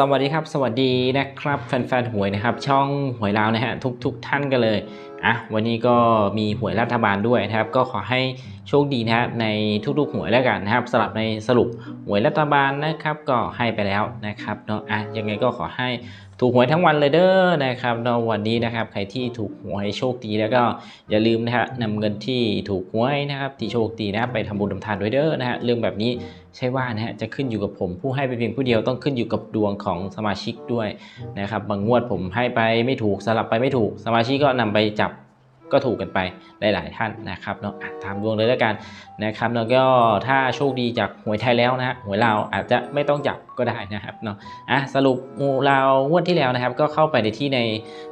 สวัสดีครับ สวัสดีนะครับแฟนๆหวยนะครับ ช่องหวยลาวนะฮะทุกทุกท่านกันเลยอะวันนี้ก็มีหวยรัฐบาลด้วยนะครับ ก็ขอให้โชคดีนะครับในทุกๆหวยแล้วกันนะครับสำหรับในสรุปหวยรัฐบาลนะครับ ก็ให้ไปแล้วนะครับเนาะอะยังไงก็ขอให้ถูกหวยทั้งวันเลยเด้อนะครับเนาะวันนี้นะครับ ใครที่ถูกหวยโชคดีแล้วก็อย่าลืมนะฮะนำเงินที่ถูกหวยนะครับที่โชคดีนะไปทำบุญทำทานด้วยเด้อนะฮะเรื่องแบบนี้ ใช่ว่านะฮะจะขึ้นอยู่กับผม ผู้ให้ไปเพียงผู้เดียวต้องขึ้นอยู่กับดวงของสมาชิกด้วยนะครับบางงวดผมให้ไปไม่ถูกสลับไปไม่ถูกสมาชิกก็นำไปจับ ก็ถูกกันไปหลายๆท่านนะครับเนาะตามดวงเลยแล้วกันนะครับแล้วก็ถ้าโชคดีจากหวยไทยแล้วนะฮะหวยลาวอาจจะไม่ต้องจับก็ได้นะครับเนาะอะสรุปหมูลาวงวดที่แล้วนะครับ ก็เข้าไปในที่ใน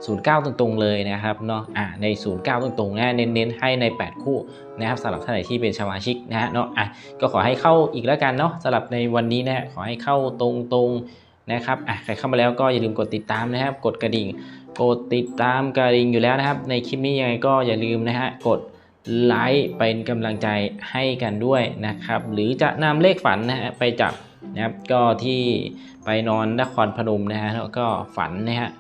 09 ตรงๆเลยนะครับเนาะอะใน 09 ตรงๆนะเน้นๆให้ใน 8 คู่นะครับสำหรับท่านไหนที่เป็นสมาชิกนะฮะเนาะอะก็ขอให้เข้าอีกแล้วกันเนาะสำหรับในวันนี้นะฮะขอให้เข้าตรงๆ นะครับอะใครเข้ามาแล้วก็อย่าลืมกดติดตามนะครับ กดกระดิ่ง กดติดตามกระดิ่งอยู่แล้วนะครับ ในคลิปนี้ยังไงก็อย่าลืมนะฮะกดไลค์เป็นกำลังใจให้กันด้วยนะครับ หรือจะนำเลขฝันนะฮะไปจับนะครับก็ที่ไปนอนนครพนมนะฮะแล้วก็ฝันนะฮะ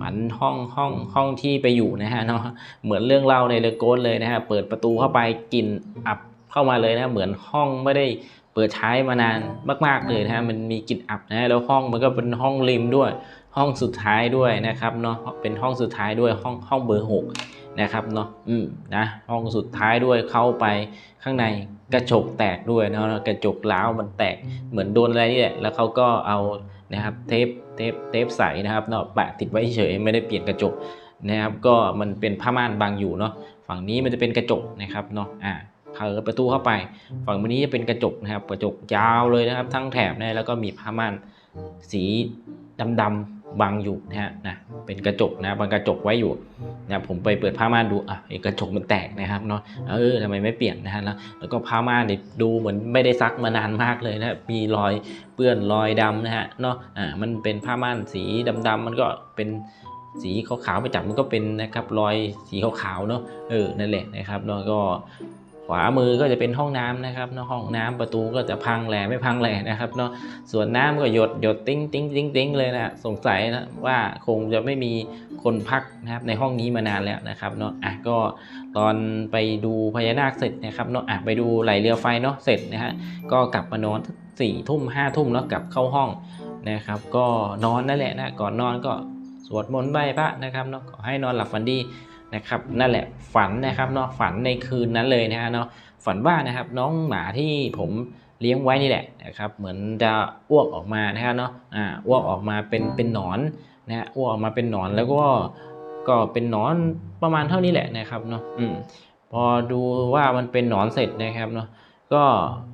ฝันห้องห้องห้องที่ไปอยู่นะฮะเนาะเหมือนเรื่องเล่าในเรื่องโกสเลยนะฮะเปิดประตูเข้าไปกลิ่นอับเข้ามาเลยนะเหมือนห้องไม่ได้ เปิดใช้มานานมาก ๆเลยนะฮะมันมีกลิ่นอับนะแล้วห้องมันก็เป็นห้องริมด้วย ห้องสุดท้ายด้วยนะครับเนาะเป็นห้องสุดท้ายด้วยห้องห้องเบอร์หกนะครับเนาะอืมนะห้องสุดท้ายด้วยเข้าไปข้างในกระจกแตกด้วยเนาะกระจกล้าวมันแตกเหมือนโดนอะไรนี่แหละแล้วเขาก็เอานะครับเทปเทปเทปใสนะครับเนาะแปะติดไว้เฉยไม่ได้เปลี่ยนกระจกนะครับก็มันเป็นผ้าม่านบังอยู่เนาะฝั่งนี้มันจะเป็นกระจกนะครับเนาะอ่า เปิดประตูเข้าไป ฝั่งนี้จะเป็นกระจกนะครับ กระจกยาวเลยนะครับ ทั้งแถบนะแล้วก็มีผ้าม่านสีดำๆบังอยู่นะฮะนะเป็นกระจกนะบังกระจกไว้อยู่นะผมไปเปิดผ้าม่านดูอะกระจกมันแตกนะครับเนาะเออทำไมไม่เปลี่ยนนะฮะแล้วแล้วก็ผ้าม่านเนี่ยดูเหมือนไม่ได้ซักมานานมากเลยนะมีรอยเปื้อนรอยดำนะฮะเนาะอ่ามันเป็นผ้าม่านสีดำๆมันก็เป็นสีขาวๆไปจับมันก็เป็นนะครับรอยสีขาวๆเนาะเออนั่นแหละนะครับแล้วก็ ขวามือก็จะเป็นห้องน้ำนะครับเนาะห้องน้ำประตูก็จะพังแหล่ไม่พังแหล่นะครับเนาะส่วนน้ำก็หยดหยดติ้งติ้งติ้งติ้งเลยนะสงสัยนะว่าคงจะไม่มีคนพักนะครับในห้องนี้มานานแล้วนะครับเนาะอะก็ตอนไปดูพญานาคเสร็จนะครับเนาะอะไปดูไหลเรือไฟเนาะเสร็จนะฮะก็กลับมานอนสี่ทุ่มห้าทุ่มแล้วกลับเข้าห้องนะครับ ก็นอนนั่นแหละนะก่อนนอนก็สวดมนต์ไหว้พระนะครับเนาะขอให้นอนหลับฝันดี นะครับนั่นแหละฝันนะครับเนาะฝันในคืนนั้นเลยนะฮะเนาะฝันว่านะครับน้องหมาที่ผมเลี้ยงไว้นี่แหละนะครับเหมือนจะอ้วกออกมานะฮะเนาะอ่าอ้วกออกมาเป็นเป็นหนอนนะฮะอ้วกออกมาเป็นหนอนแล้วก็ก็เป็นหนอนประมาณเท่านี้แหละนะครับเนาะอืมพอดูว่ามันเป็นหนอนเสร็จนะครับเนาะก็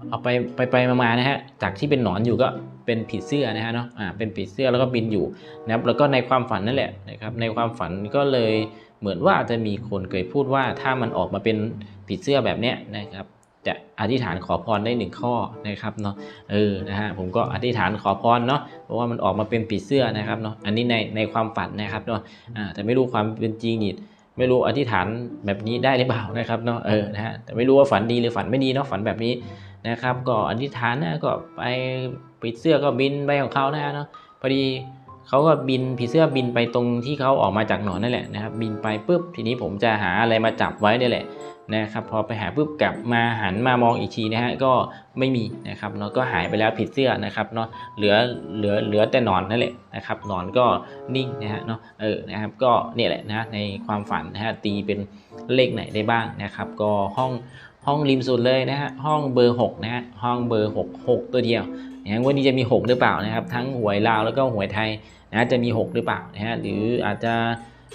เอาไปไปไปมาๆนะฮะจากที่เป็นหนอนอยู่ก็เป็นผีเสื้อนะฮะเนาะอ่าเป็นผีเสื้อแล้วก็บินอยู่นะครับแล้วก็ในความฝันนั่นแหละนะครับในความฝันก็เลย เหมือนว่าจะมีคนเคยพูดว่าถ้ามันออกมาเป็นผีเสื้อแบบเนี้ยนะครับจะอธิษฐานขอพรได้หนึ่งข้อนะครับเนาะเออนะฮะผมก็อธิษฐานขอพรเนาะเพราะว่ามันออกมาเป็นผีเสื้อนะครับเนาะอันนี้ในในความฝันนะครับเนาะอ่าแต่ไม่รู้ความเป็นจริงนี่ไม่รู้อธิษฐานแบบนี้ได้หรือเปล่านะครับเนาะเออนะฮะแต่ไม่รู้ว่าฝันดีหรือฝันไม่ดีเนาะฝันแบบนี้นะครับ ก็อธิษฐานนะก็ไปผีเสื้อก็บินไปของเขานะฮะเนาะพอดี เขาก็บินผีเสื้อบินไปตรงที่เขาออกมาจากหนอนนั่นแหละนะครับ บินไปปุ๊บทีนี้ผมจะหาอะไรมาจับไว้นี่แหละนะครับพอไปหาปุ๊บกลับมาหันมามองอีกทีนะฮะก็ไม่มีนะครับเนาะก็หายไปแล้วผีเสื้อนะครับเนาะเหลือเหลือเหลือแต่หนอนนั่นแหละนะครับหนอนก็นิ่งนะฮะเนาะเออนะครับก็เนี่ยแหละนะในความฝันนะฮะตีเป็นเลขไหนได้บ้างนะครับ ก็ห้อง ห้องริมสุดเลยนะฮะห้องเบอร์6นะฮะห้องเบอร์ 6 6 ตัวเดียวนะวันนี้จะมี 6 หรือเปล่านะครับ ทั้งหวยลาวแล้วก็หวยไทยนะจะมี 6 หรือเปล่านะฮะหรืออาจจะ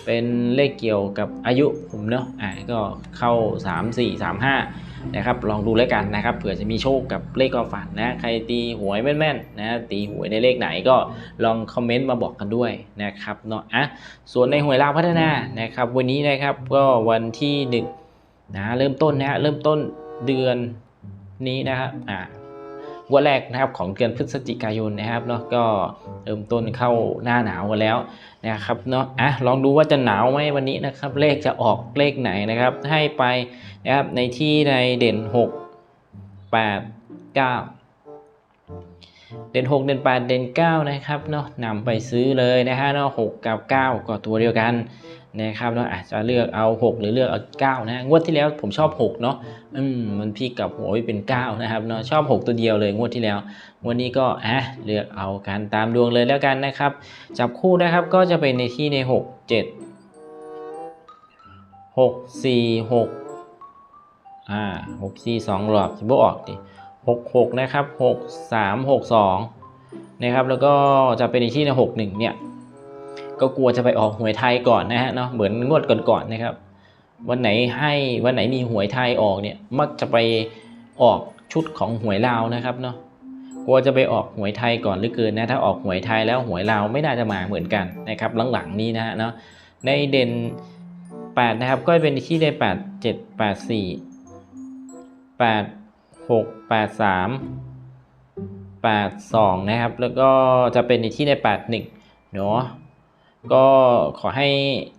เป็นเลขเกี่ยวกับอายุผมเนาะอ่าก็เข้า 3 4 3 5นะครับลองดูแล้วกันนะครับเผื่อจะมีโชคกับเลขความฝันนะใครตีหวยแม่นๆนะตีหวยในเลขไหนก็ลองคอมเมนต์มาบอกกันด้วยนะครับเนาะอะส่วนในหวยลาวพัฒนานะครับวันนี้นะครับก็วันที่ 1 นะเริ่มต้นนะฮะเริ่มต้นเดือนนี้นะครับอ่างวันแรกนะครับของเดือนพฤศจิกายนนะครับเนาะก็เริ่มต้นเข้าหน้าหนาวกันแล้วนะครับเนาะอะลองดูว่าจะหนาวไหมวันนี้นะครับ เลขจะออกเลขไหนนะครับ ให้ไปนะครับในที่ในเด่น 6 8 9 เด่น6 เด่น8 เด่น9นะครับเนาะนำไปซื้อเลยนะฮะเนาะ6กับ9ก็ตัวเดียวกันนะครับเนาะอาจจะเลือกเอา 6 หรือเลือกเอา9นะฮะงวดที่แล้วผมชอบ6เนาะอืมมันพี่กับหัวไว้เป็น9นะครับเนาะชอบ 6 ตัวเดียวเลยงวดที่แล้ววันนี้ก็อะเลือกเอาการตามดวงเลยแล้วกันนะครับ จับคู่นะครับก็จะเป็นในที่ใน 6 7 6 4 6อ่า6 4 2หลอกจะบออกดิ6 6 นะครับ 6 3 6 2 นะครับ แล้วก็จะเป็นในที่ใน6 1 เนี่ย ก็กลัวจะไปออกหวยไทยก่อนนะฮะเนาะ เหมือนงวดก่อนๆนะครับ วันไหนให้วันไหนมีหวยไทยออกเนี่ย มักจะไปออกชุดของหวยลาวนะครับเนาะ กลัวจะไปออกหวยไทยก่อนหรือเกินนะ ถ้าออกหวยไทยแล้วหวยลาวไม่น่าจะมาเหมือนกันนะครับ หลังๆนี้นะฮะเนาะ ในเด่น 8 นะครับ ก็เป็นที่ได้ 8 7 8 4 8 หกแปดสามแปดสองนะครับ แล้วก็จะเป็นในที่ในแปดหนึ่งเนาะก็ขอให้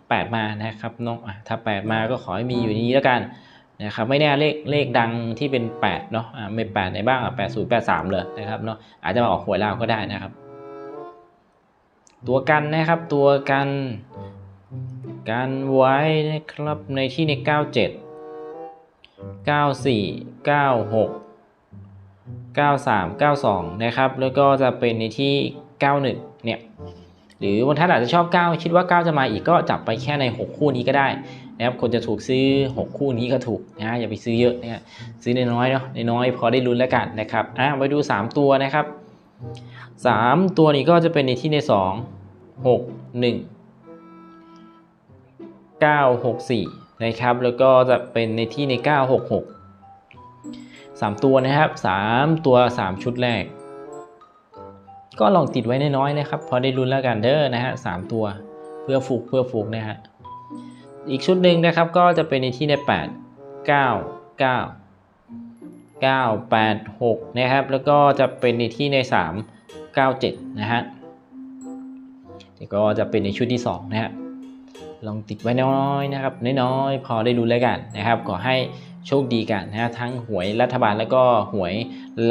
แปดมานะครับนาะอะถ้าแปดมาก็ขอให้มีอยู่นี้แล้วกันนะครับไม่แน่เลขเลขดังที่เป็นแปดเนาะอะไม่แปดในบ้างอะแปดศูนย์แปดสามเลยนะครับเนาะอาจจะมาออกหวยลาวก็ได้นะครับ ตัวกันนะครับตัวกัน กันไว้นะครับในที่ในเก้าเจ็ด 94 96 93 92 นะครับ แล้วก็จะเป็นในที่ 91 เนี่ย หรือบางท่านอาจจะชอบ 9 คิดว่า 9 จะมาอีกก็จับไปแค่ใน 6 คู่นี้ก็ได้นะครับ คนจะถูกซื้อ 6 คู่นี้ก็ถูกนะอย่าไปซื้อเยอะนะฮะซื้อน้อยๆเนาะน้อยๆพอได้ลุ้นแล้วกันนะครับอะไปดู 3 ตัวนะครับ 3 ตัวนี้ก็จะเป็นในที่ใน 2 6 1 964 นะครับ แล้วก็จะเป็นในที่ใน 966 3 ตัวนะครับ 3 ตัว 3 ชุดแรก ก็ลองติดไว้น้อยๆนะครับ พอได้รุนแล้วกันเด้อนะฮะ3ตัวเพื่อฟุกเพื่อฟุกนะฮะอีกชุดหนึ่งนะครับก็จะเป็นในที่ใน 8 9 9 9 8 6 นะครับ แล้วก็จะเป็นในที่ใน 3 9 7 นะฮะก็จะเป็นในชุดที่ 2 นะฮะ ลองติดไว้น้อยๆนะครับน้อยๆพอได้รู้แล้วกันนะครับขอให้โชคดีกันนะทั้งหวยรัฐบาลแล้วก็หวย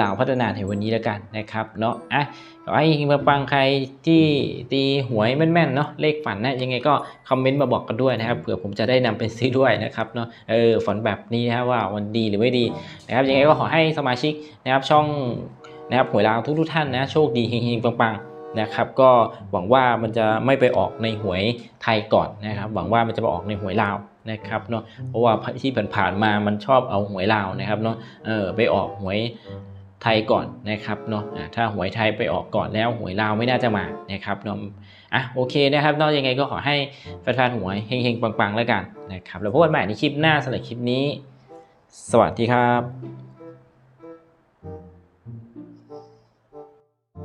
ลาวพัฒนาในวันนี้แล้วกันนะครับเนาะอะขอให้ฮิงปังใครที่ตีหวยแม่นๆเนาะเลขฝันนะยังไงก็คอมเมนต์มาบอกกันด้วยนะครับเผื่อผมจะได้นำไปซื้อด้วยนะครับเนาะเออฝันแบบนี้นะว่าวันดีหรือไม่ดีนะครับยังไงก็ขอให้สมาชิกนะครับช่องนะครับหวยลาวทุกๆท่านนะโชคดีเฮงๆปังๆ นะครับก็หวังว่ามันจะไม่ไปออกในหวยไทยก่อนนะครับ หวังว่ามันจะไปออกในหวยลาวนะครับเนาะเพราะว่าที่ผ่านๆมามันชอบเอาหวยลาวนะครับเนาะเออไปออกหวยไทยก่อนนะครับเนาะถ้าหวยไทยไปออกก่อนแล้วหวยลาวไม่น่าจะมานะครับเนาะอะโอเคนะครับเนาะยังไงก็ขอให้แฟนๆหวยเฮงๆปังๆแล้วกันนะครับแล้วพบกันใหม่ในคลิปหน้าสำหรับคลิปนี้ สวัสดีครับ